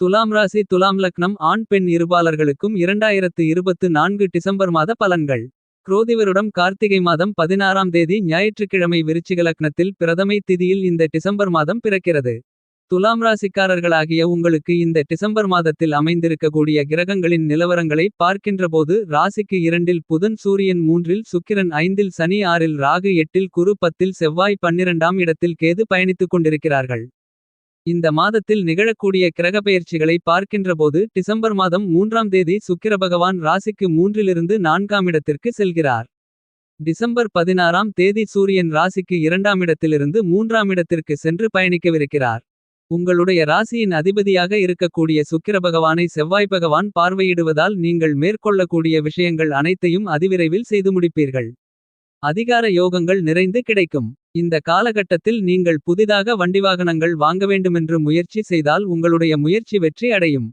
துலாம் ராசி துலாம் லக்னம் ஆண் பெண் இருபாலர்களுக்கும் இரண்டாயிரத்து இருபத்து நான்கு டிசம்பர் மாத பலன்கள். குரோதிவருடம் கார்த்திகை மாதம் பதினாறாம் தேதி ஞாயிற்றுக்கிழமை விருச்சிக லக்னத்தில் பிரதமை திதியில் இந்த டிசம்பர் மாதம் பிறக்கிறது. துலாம் ராசிக்காரர்களாகிய உங்களுக்கு இந்த டிசம்பர் மாதத்தில் அமைந்திருக்கக்கூடிய கிரகங்களின் நிலவரங்களை பார்க்கின்றபோது ராசிக்கு இரண்டில் புதன் சூரியன் மூன்றில் சுக்கிரன் ஐந்தில் சனி ஆறில் ராகு எட்டில் குரு பத்தில் செவ்வாய் பன்னிரண்டாம் இடத்தில் கேது பயணித்துக் கொண்டிருக்கிறார்கள். இந்த மாதத்தில் நிகழக்கூடிய கிரகப்பெயர்ச்சிகளை பார்க்கின்றபோது டிசம்பர் மாதம் மூன்றாம் தேதி சுக்கிர பகவான் ராசிக்கு மூன்றிலிருந்து நான்காம் இடத்திற்கு செல்கிறார். டிசம்பர் பதினாறாம் தேதி சூரியன் ராசிக்கு இரண்டாம் இடத்திலிருந்து மூன்றாம் இடத்திற்கு சென்று பயணிக்கவிருக்கிறார். உங்களுடைய ராசியின் அதிபதியாக இருக்கக்கூடிய சுக்கிர பகவானை செவ்வாய் பகவான் பார்வையிடுவதால் நீங்கள் மேற்கொள்ளக்கூடிய விஷயங்கள் அனைத்தையும் அதிவிரைவில் செய்து முடிப்பீர்கள். அதிகார யோகங்கள் நிறைந்து கிடைக்கும். இந்த காலகட்டத்தில் நீங்கள் புதிதாக வண்டிவாகனங்கள் வாங்க வேண்டுமென்று முயற்சி செய்தால் உங்களுடைய முயற்சி வெற்றி அடையும்.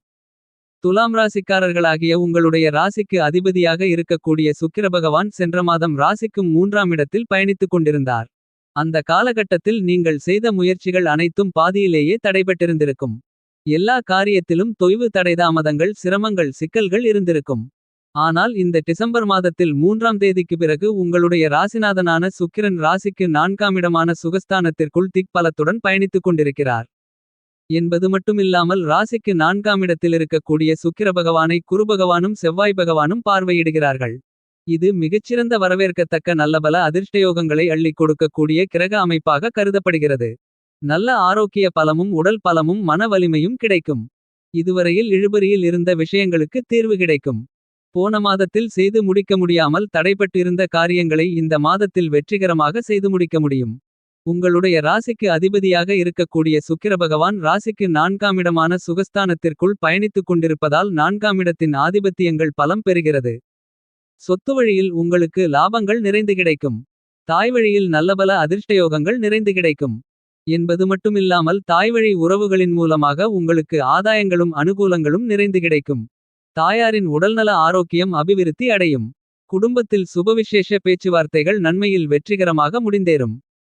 துலாம் ராசிக்காரர்களாகிய உங்களுடைய ராசிக்கு அதிபதியாக இருக்கக்கூடிய சுக்கிர பகவான் சென்ற மாதம் ராசிக்கும் மூன்றாம் இடத்தில் பயணித்துக் கொண்டிருந்தார். அந்த காலகட்டத்தில் நீங்கள் செய்த முயற்சிகள் அனைத்தும் பாதியிலேயே தடைபட்டிருந்திருக்கும். எல்லா காரியத்திலும் தொய்வு தடைதாமதங்கள் சிரமங்கள் சிக்கல்கள் இருந்திருக்கும். ஆனால் இந்த டிசம்பர் மாதத்தில் மூன்றாம் தேதிக்கு பிறகு உங்களுடைய ராசிநாதனான சுக்கிரன் ராசிக்கு நான்காமிடமான சுகஸ்தானத்திற்குள் திக்பலத்துடன் பயணித்துக் கொண்டிருக்கிறார். என்பது மட்டுமில்லாமல் ராசிக்கு நான்காமிடத்தில் இருக்கக்கூடிய சுக்கிர பகவானை குருபகவானும் செவ்வாய் பகவானும் பார்வையிடுகிறார்கள். இது மிகச்சிறந்த வரவேற்கத்தக்க நல்லபல அதிர்ஷ்டயோகங்களை அள்ளிக் கொடுக்கக்கூடிய கிரக அமைப்பாக கருதப்படுகிறது. நல்ல ஆரோக்கிய பலமும் உடல் பலமும் மன வலிமையும் கிடைக்கும். இதுவரையில் இழுபறியில் இருந்த விஷயங்களுக்கு தீர்வு கிடைக்கும். போன மாதத்தில் செய்து முடிக்க முடியாமல் தடைப்பட்டிருந்த காரியங்களை இந்த மாதத்தில் வெற்றிகரமாக செய்து முடிக்க முடியும். உங்களுடைய ராசிக்கு அதிபதியாக இருக்கக்கூடிய சுக்கிர பகவான் ராசிக்கு நான்காமிடமான சுகஸ்தானத்திற்குள் பயணித்துக் கொண்டிருப்பதால் நான்காமிடத்தின் ஆதிபத்தியங்கள் பலம் பெறுகிறது. சொத்து வழியில் உங்களுக்கு லாபங்கள் நிறைந்து கிடைக்கும். தாய்வழியில் நல்லபல அதிர்ஷ்டயோகங்கள் நிறைந்து கிடைக்கும். என்பது மட்டுமில்லாமல் தாய்வழி உறவுகளின் மூலமாக உங்களுக்கு ஆதாயங்களும் அனுகூலங்களும் நிறைந்து கிடைக்கும். தாயாரின் உடல்நல ஆரோக்கியம் அபிவிருத்தி அடையும். குடும்பத்தில் சுபவிசேஷ பேச்சுவார்த்தைகள் நன்மையில் வெற்றிகரமாக முடிந்தேறும்.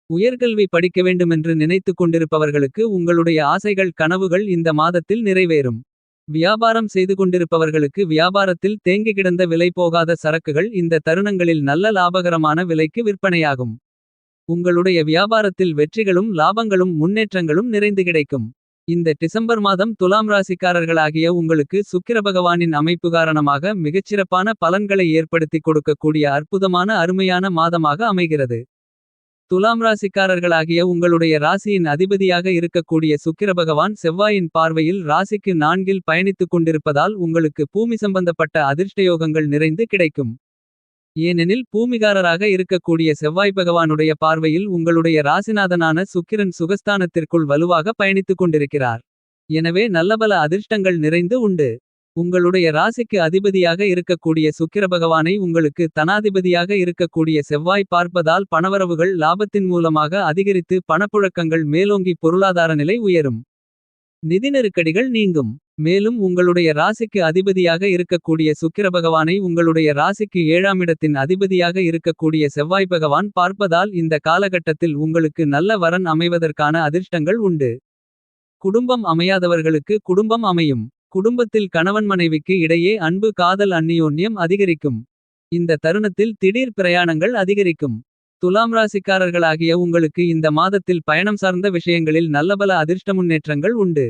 உயர்கல்வி படிக்க வேண்டுமென்று நினைத்துக் கொண்டிருப்பவர்களுக்கு உங்களுடைய ஆசைகள் கனவுகள் இந்த மாதத்தில் நிறைவேறும். வியாபாரம் செய்து கொண்டிருப்பவர்களுக்கு வியாபாரத்தில் தேங்கி கிடந்த விலை போகாத சரக்குகள் இந்த தருணங்களில் நல்ல லாபகரமான விலைக்கு விற்பனையாகும். உங்களுடைய வியாபாரத்தில் வெற்றிகளும் லாபங்களும் முன்னேற்றங்களும் நிறைந்து கிடைக்கும். இந்த டிசம்பர் மாதம் துலாம் ராசிக்காரர்களாகிய உங்களுக்கு சுக்கிர பகவானின் அமைப்பு காரணமாக மிகச்சிறப்பான பலன்களை ஏற்படுத்திக் கொடுக்கக்கூடிய அற்புதமான அருமையான மாதமாக அமைகிறது. துலாம் ராசிக்காரர்களாகிய உங்களுடைய ராசியின் அதிபதியாக இருக்கக்கூடிய சுக்கிர பகவான் செவ்வாயின் பார்வையில் ராசிக்கு நான்கில் பயணித்துக் கொண்டிருப்பதால் உங்களுக்கு பூமி சம்பந்தப்பட்ட அதிர்ஷ்டயோகங்கள் நிறைந்து கிடைக்கும். ஏனெனில் பூமிகாரராக இருக்கக்கூடிய செவ்வாய் பகவானுடைய பார்வையில் உங்களுடைய ராசிநாதனான சுக்கிரன் சுகஸ்தானத்திற்குள் வலுவாக பயணித்துக் கொண்டிருக்கிறார். எனவே நல்லபல அதிர்ஷ்டங்கள் நிறைந்து உண்டு. உங்களுடைய ராசிக்கு அதிபதியாக இருக்கக்கூடிய சுக்கிர பகவானை உங்களுக்கு தனாதிபதியாக இருக்கக்கூடிய செவ்வாய் பார்ப்பதால் பணவரவுகள் லாபத்தின் மூலமாக அதிகரித்து பணப்புழக்கங்கள் மேலோங்கி பொருளாதார நிலை உயரும். நிதி நெருக்கடிகள் நீங்கும். மேலும் உங்களுடைய ராசிக்கு அதிபதியாக இருக்கக்கூடிய சுக்கிர பகவானை உங்களுடைய ராசிக்கு ஏழாமிடத்தின் அதிபதியாக இருக்கக்கூடிய செவ்வாய் பகவான் பார்ப்பதால் இந்த காலகட்டத்தில் உங்களுக்கு நல்ல வரன் அமைவதற்கான அதிர்ஷ்டங்கள் உண்டு. குடும்பம் அமையாதவர்களுக்கு குடும்பம் அமையும். குடும்பத்தில் கணவன் மனைவிக்கு இடையே அன்பு காதல் அந்நியோன்யம் அதிகரிக்கும். இந்த தருணத்தில் திடீர் பிரயாணங்கள் அதிகரிக்கும். துலாம் ராசிக்காரர்களாகிய உங்களுக்கு இந்த மாதத்தில் பயணம் சார்ந்த விஷயங்களில் நல்லபல அதிர்ஷ்ட முன்னேற்றங்கள் உண்டு.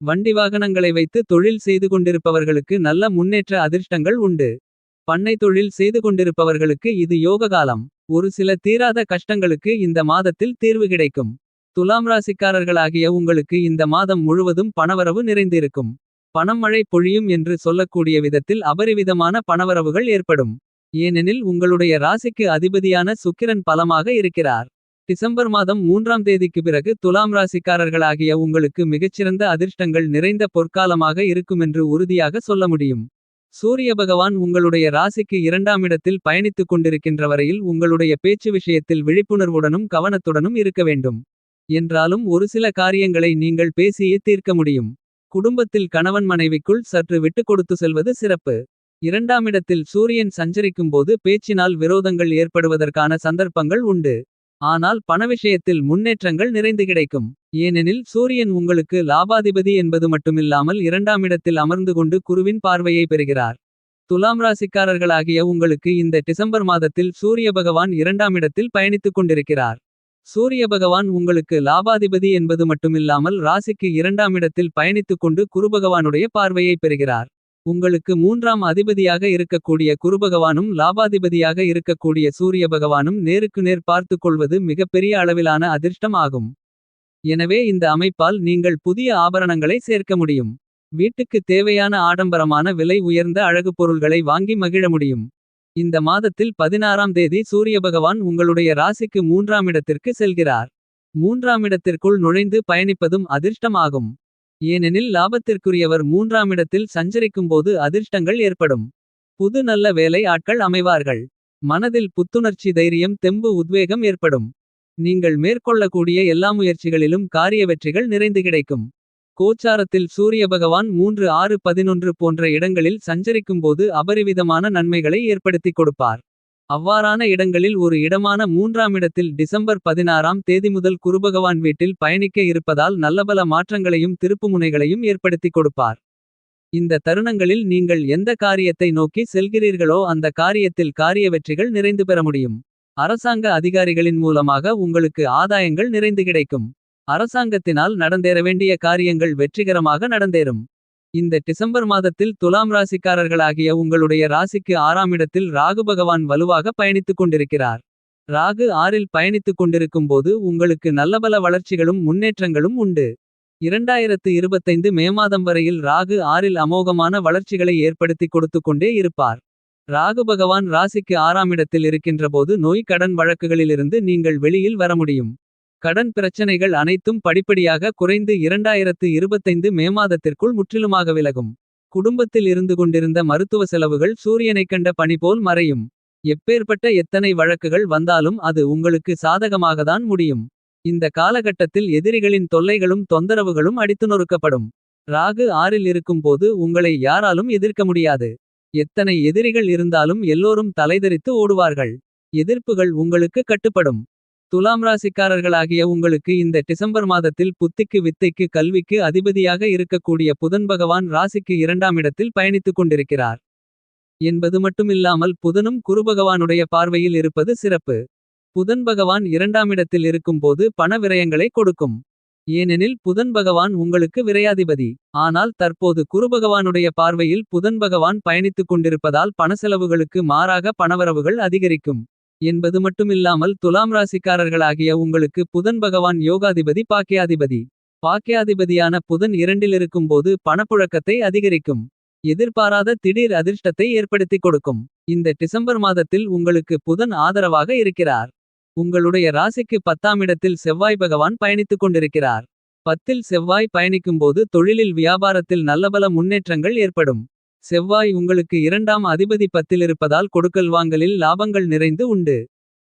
வண்டி வாகனங்களை வைத்து தொழில் செய்து கொண்டிருப்பவர்களுக்கு நல்ல முன்னேற்ற அதிர்ஷ்டங்கள் உண்டு. பண்ணை தொழில் செய்து கொண்டிருப்பவர்களுக்கு இது யோக காலம். ஒரு சில தீராத கஷ்டங்களுக்கு இந்த மாதத்தில் தீர்வு கிடைக்கும். துலாம் ராசிக்காரர்களாகிய உங்களுக்கு இந்த மாதம் முழுவதும் பணவரவு நிறைந்திருக்கும். பணம் மழை பொழியும் என்று சொல்லக்கூடிய விதத்தில் அபரிவிதமான பணவரவுகள் ஏற்படும். ஏனெனில் உங்களுடைய ராசிக்கு அதிபதியான சுக்கிரன் பலமாக இருக்கிறார். டிசம்பர் மாதம் மூன்றாம் தேதிக்கு பிறகு துலாம் ராசிக்காரர்களாகிய உங்களுக்கு மிகச்சிறந்த அதிர்ஷ்டங்கள் நிறைந்த பொற்காலமாக இருக்குமென்று உறுதியாக சொல்ல முடியும். சூரிய பகவான் உங்களுடைய ராசிக்கு இரண்டாம் இடத்தில் பயணித்துக் கொண்டிருக்கின்ற வரையில் உங்களுடைய பேச்சு விஷயத்தில் விழிப்புணர்வுடனும் கவனத்துடனும் இருக்க வேண்டும். என்றாலும் ஒரு சில காரியங்களை நீங்கள் பேசியே தீர்க்க முடியும். குடும்பத்தில் கணவன் மனைவிக்குள் சற்று விட்டுக் கொடுத்து செல்வது சிறப்பு. இரண்டாமிடத்தில் சூரியன் சஞ்சரிக்கும்போது பேச்சினால் விரோதங்கள் ஏற்படுவதற்கான சந்தர்ப்பங்கள் உண்டு. ஆனால் பண விஷயத்தில் முன்னேற்றங்கள் நிறைந்து கிடைக்கும். ஏனெனில் சூரியன் உங்களுக்கு லாபாதிபதி என்பது மட்டுமில்லாமல் இரண்டாம் இடத்தில் அமர்ந்து கொண்டு குருவின் பார்வையை பெறுகிறார். துலாம் ராசிக்காரர்களாகிய உங்களுக்கு இந்த டிசம்பர் மாதத்தில் சூரிய பகவான் இரண்டாம் இடத்தில் பயணித்துக் கொண்டிருக்கிறார். சூரிய பகவான் உங்களுக்கு லாபாதிபதி என்பது மட்டுமில்லாமல் ராசிக்கு இரண்டாம் இடத்தில் பயணித்துக் கொண்டு குருபகவானுடைய பார்வையை பெறுகிறார். உங்களுக்கு மூன்றாம் அதிபதியாக இருக்கக்கூடிய குருபகவானும் லாபாதிபதியாக இருக்கக்கூடிய சூரிய பகவானும் நேருக்கு நேர் பார்த்துக் கொள்வது மிகப்பெரிய அளவிலான அதிர்ஷ்டம் ஆகும். எனவே இந்த அமைப்பால் நீங்கள் புதிய ஆபரணங்களை சேர்க்க முடியும். வீட்டுக்கு தேவையான ஆடம்பரமான விலை உயர்ந்த அழகு பொருள்களை வாங்கி மகிழ முடியும். இந்த மாதத்தில் பதினாறாம் தேதி சூரிய பகவான் உங்களுடைய ராசிக்கு மூன்றாம் இடத்திற்கு செல்கிறார். மூன்றாம் இடத்திற்குள் நுழைந்து பயணிப்பதும் அதிர்ஷ்டம் ஆகும். ஏனெனில் லாபத்திற்குரியவர் மூன்றாம் இடத்தில் சஞ்சரிக்கும்போது அதிர்ஷ்டங்கள் ஏற்படும். புது நல்ல வேலை ஆட்கள் அமைவார்கள். மனதில் புத்துணர்ச்சி தைரியம் தெம்பு உத்வேகம் ஏற்படும். நீங்கள் மேற்கொள்ளக்கூடிய எல்லா முயற்சிகளிலும் காரிய வெற்றிகள் நிறைந்து கிடைக்கும். கோச்சாரத்தில் சூரிய பகவான் மூன்று ஆறு பதினொன்று போன்ற இடங்களில் சஞ்சரிக்கும்போது அபரிவிதமான நன்மைகளை ஏற்படுத்திக் கொடுப்பார். அவ்வாறான இடங்களில் ஒரு இடமான மூன்றாம் இடத்தில் டிசம்பர் பதினாறாம் தேதி முதல் குருபகவான் வீட்டில் பயணிக்க இருப்பதால் நல்லபல மாற்றங்களையும் திருப்புமுனைகளையும் ஏற்படுத்திக் கொடுப்பார். இந்த தருணங்களில் நீங்கள் எந்த காரியத்தை நோக்கி செல்கிறீர்களோ அந்த காரியத்தில் காரிய வெற்றிகள் நிறைந்து பெற முடியும். அரசாங்க அதிகாரிகளின் மூலமாக உங்களுக்கு ஆதாயங்கள் நிறைந்து கிடைக்கும். அரசாங்கத்தினால் நடந்தேற வேண்டிய காரியங்கள் வெற்றிகரமாக நடந்தேறும். இந்த டிசம்பர் மாதத்தில் துலாம் ராசிக்காரர்களாகிய உங்களுடைய ராசிக்கு ஆறாம் இடத்தில் ராகு பகவான் வலுவாக பயணித்துக் கொண்டிருக்கிறார். ராகு ஆறில் பயணித்துக் கொண்டிருக்கும் போது உங்களுக்கு நல்லபல வளர்ச்சிகளும் முன்னேற்றங்களும் உண்டு. இரண்டாயிரத்து இருபத்தைந்து மே மாதம் வரையில் ராகு ஆறில் அமோகமான வளர்ச்சிகளை ஏற்படுத்திக் கொடுத்துக் கொண்டே இருப்பார். ராகு பகவான் ராசிக்கு ஆறாம் இடத்தில் இருக்கின்றபோது நோய் கடன் வழக்குகளிலிருந்து நீங்கள் வெளியில் வர முடியும். கடன் பிரச்சனைகள் அனைத்தும் படிப்படியாக குறைந்து இரண்டாயிரத்து இருபத்தைந்து மே மாதத்திற்குள் முற்றிலுமாக விலகும். குடும்பத்தில் இருந்து கொண்டிருந்த மருத்துவ செலவுகள் சூரியனைக் கண்ட பணி போல் மறையும். எப்பேற்பட்ட எத்தனை வழக்குகள் வந்தாலும் அது உங்களுக்கு சாதகமாகத்தான் முடியும். இந்த காலகட்டத்தில் எதிரிகளின் தொல்லைகளும் தொந்தரவுகளும் அடித்து நொறுக்கப்படும். ராகு ஆறில் இருக்கும்போது உங்களை யாராலும் எதிர்க்க முடியாது. எத்தனை எதிரிகள் இருந்தாலும் எல்லோரும் தலைதெறித்து ஓடுவார்கள். எதிர்ப்புகள் உங்களுக்கு கட்டுப்படும். துலாம் ராசிக்காரர்களாகிய உங்களுக்கு இந்த டிசம்பர் மாதத்தில் புத்திக்கு வித்தைக்கு கல்விக்கு அதிபதியாக இருக்கக்கூடிய புதன் பகவான் ராசிக்கு இரண்டாம் இடத்தில் பயணித்துக் கொண்டிருக்கிறார். என்பது மட்டுமில்லாமல் புதனும் குருபகவானுடைய பார்வையில் இருப்பது சிறப்பு. புதன் பகவான் இரண்டாம் இடத்தில் இருக்கும்போது பண விரயங்களை கொடுக்கும். ஏனெனில் புதன் பகவான் உங்களுக்கு விரையாதிபதி. ஆனால் தற்போது குருபகவானுடைய பார்வையில் புதன் பகவான் பயணித்துக் கொண்டிருப்பதால் பணசெலவுகளுக்கு மாறாக பணவரவுகள் அதிகரிக்கும். என்பது மட்டுமில்லாமல் துலாம் ராசிக்காரர்களாகிய உங்களுக்கு புதன் பகவான் யோகாதிபதி பாக்கியாதிபதி. பாக்கியாதிபதியான புதன் இரண்டிலிருக்கும்போது பணப்புழக்கத்தை அதிகரிக்கும். எதிர்பாராத திடீர் அதிர்ஷ்டத்தை ஏற்படுத்திக் கொடுக்கும். இந்த டிசம்பர் மாதத்தில் உங்களுக்கு புதன் ஆதரவாக இருக்கிறார். உங்களுடைய ராசிக்கு பத்தாம் இடத்தில் செவ்வாய் பகவான் பயணித்துக் கொண்டிருக்கிறார். பத்தில் செவ்வாய் பயணிக்கும்போது தொழிலில் வியாபாரத்தில் நல்லபல முன்னேற்றங்கள் ஏற்படும். செவ்வாய் உங்களுக்கு இரண்டாம் அதிபதி பத்திலிருப்பதால் கொடுக்கல் வாங்கலில் லாபங்கள் நிறைந்து உண்டு.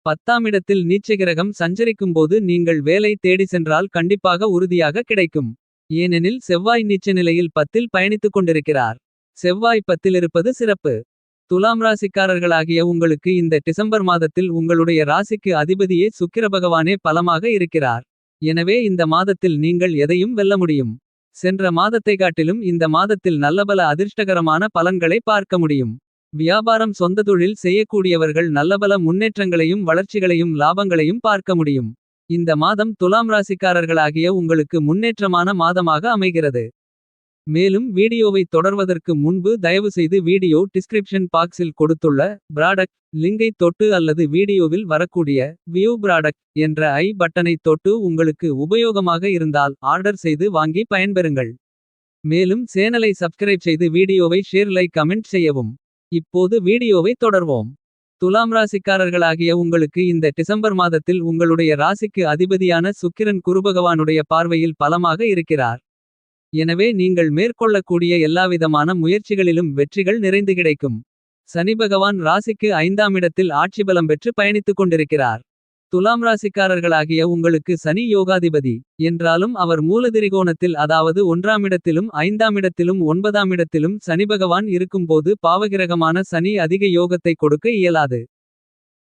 பத்தாம் இடத்தில் நீச்சகிரகம் சஞ்சரிக்கும்போது நீங்கள் வேலை தேடி சென்றால் கண்டிப்பாக உறுதியாக கிடைக்கும். ஏனெனில் செவ்வாய் நீச்ச நிலையில் பத்தில் பயணித்துக் கொண்டிருக்கிறார். செவ்வாய் பத்திலிருப்பது சிறப்பு. துலாம் ராசிக்காரர்களாகிய உங்களுக்கு இந்த டிசம்பர் மாதத்தில் உங்களுடைய ராசிக்கு அதிபதியே சுக்கிர பகவானே பலமாக இருக்கிறார். எனவே இந்த மாதத்தில் நீங்கள் எதையும் வெல்ல முடியும். சென்ற மாதத்தை காட்டிலும் இந்த மாதத்தில் நல்லபல அதிர்ஷ்டகரமான பலன்களை பார்க்க முடியும். வியாபாரம் சொந்த தொழில் செய்யக்கூடியவர்கள் நல்லபல முன்னேற்றங்களையும் வளர்ச்சிகளையும் லாபங்களையும் பார்க்க முடியும். இந்த மாதம் துலாம் ராசிக்காரர்களாகிய உங்களுக்கு முன்னேற்றமான மாதமாக அமைகிறது. மேலும் வீடியோவை தொடர்வதற்கு முன்பு தயவுசெய்து வீடியோ டிஸ்கிரிப்ஷன் பாக்ஸில் கொடுத்துள்ள ப்ராடக்ட் லிங்கை தொட்டு அல்லது வீடியோவில் வரக்கூடிய வியூ ப்ராடக்ட் என்ற ஐ பட்டனை தொட்டு உங்களுக்கு உபயோகமாக இருந்தால் ஆர்டர் செய்து வாங்கி பயன்பெறுங்கள். மேலும் சேனலை சப்ஸ்கிரைப் செய்து வீடியோவை ஷேர் லைக் கமெண்ட் செய்யவும். இப்போது வீடியோவை தொடர்வோம். துலாம் ராசிக்காரர்களாகிய உங்களுக்கு இந்த டிசம்பர் மாதத்தில் உங்களுடைய ராசிக்கு அதிபதியான சுக்கிரன் குருபகவானுடைய பார்வையில் பலமாக இருக்கிறார். எனவே நீங்கள் மேற்கொள்ளக்கூடிய எல்லாவிதமான முயற்சிகளிலும் வெற்றிகள் நிறைந்து கிடைக்கும். சனி பகவான் ராசிக்கு ஐந்தாம் இடத்தில் ஆட்சிபலம் பெற்று பயணித்துக் கொண்டிருக்கிறார். துலாம் ராசிக்காரர்களாகிய உங்களுக்கு சனி யோகாதிபதி. என்றாலும் அவர் மூலதிரிகோணத்தில் அதாவது ஒன்றாமிடத்திலும் ஐந்தாமிடத்திலும் ஒன்பதாமிடத்திலும் சனிபகவான் இருக்கும்போது பாவகிரகமான சனி அதிக யோகத்தை கொடுக்க இயலாது.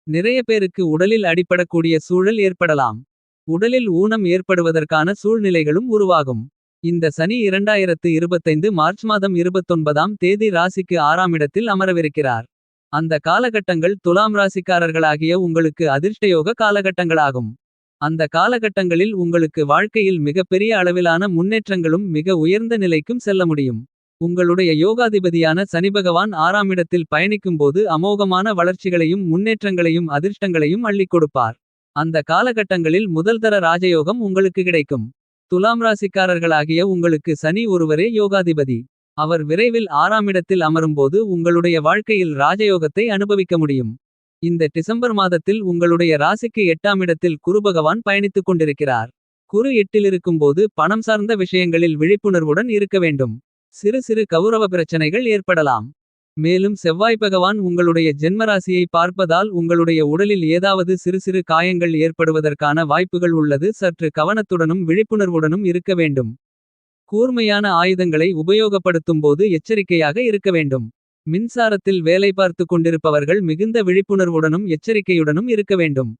நிறைய பேருக்கு உடலில் அடிபடக்கூடிய சூழல் ஏற்படலாம். உடலில் ஊனம் ஏற்படுவதற்கான சூழ்நிலைகளும் உருவாகும். இந்த சனி 2025 மார்ச் மாதம் 29ஆம் தேதி ராசிக்கு ஆறாமிடத்தில் அமரவிருக்கிறார். அந்த காலகட்டங்கள் துலாம் ராசிக்காரர்களாகிய உங்களுக்கு அதிர்ஷ்டயோக காலகட்டங்களாகும். அந்த காலகட்டங்களில் உங்களுக்கு வாழ்க்கையில் மிகப்பெரிய அளவிலான முன்னேற்றங்களும் மிக உயர்ந்த நிலைக்கும் செல்ல முடியும். உங்களுடைய யோகாதிபதியான சனிபகவான் ஆறாமிடத்தில் பயணிக்கும்போது அமோகமான வளர்ச்சிகளையும் முன்னேற்றங்களையும் அதிர்ஷ்டங்களையும் அள்ளிக் கொடுப்பார். அந்த காலகட்டங்களில் முதல்தர ராஜயோகம் உங்களுக்கு கிடைக்கும். துலாம் ராசிக்காரர்களாகிய உங்களுக்கு சனி ஒருவரே யோகாதிபதி. அவர் விரைவில் ஆறாமிடத்தில் அமரும்போது உங்களுடைய வாழ்க்கையில் ராஜயோகத்தை அனுபவிக்க முடியும். இந்த டிசம்பர் மாதத்தில் உங்களுடைய ராசிக்கு எட்டாம் இடத்தில் குருபகவான் பயணித்துக் கொண்டிருக்கிறார். குரு எட்டிலிருக்கும்போது பணம் சார்ந்த விஷயங்களில் விழிப்புணர்வுடன் இருக்க வேண்டும். சிறு சிறு கௌரவ பிரச்சனைகள் ஏற்படலாம். மேலும் செவ்வாய் பகவான் உங்களுடைய ஜென்மராசியை பார்ப்பதால் உங்களுடைய உடலில் ஏதாவது சிறு சிறு காயங்கள் ஏற்படுவதற்கான வாய்ப்புகள் உள்ளது சற்று கவனத்துடனும் விழிப்புணர்வுடனும் இருக்க வேண்டும். கூர்மையான ஆயுதங்களை உபயோகப்படுத்தும்போது எச்சரிக்கையாக இருக்க வேண்டும். மின்சாரத்தில் வேலை பார்த்துக் கொண்டிருப்பவர்கள் மிகுந்த விழிப்புணர்வுடனும் எச்சரிக்கையுடனும் இருக்க வேண்டும்.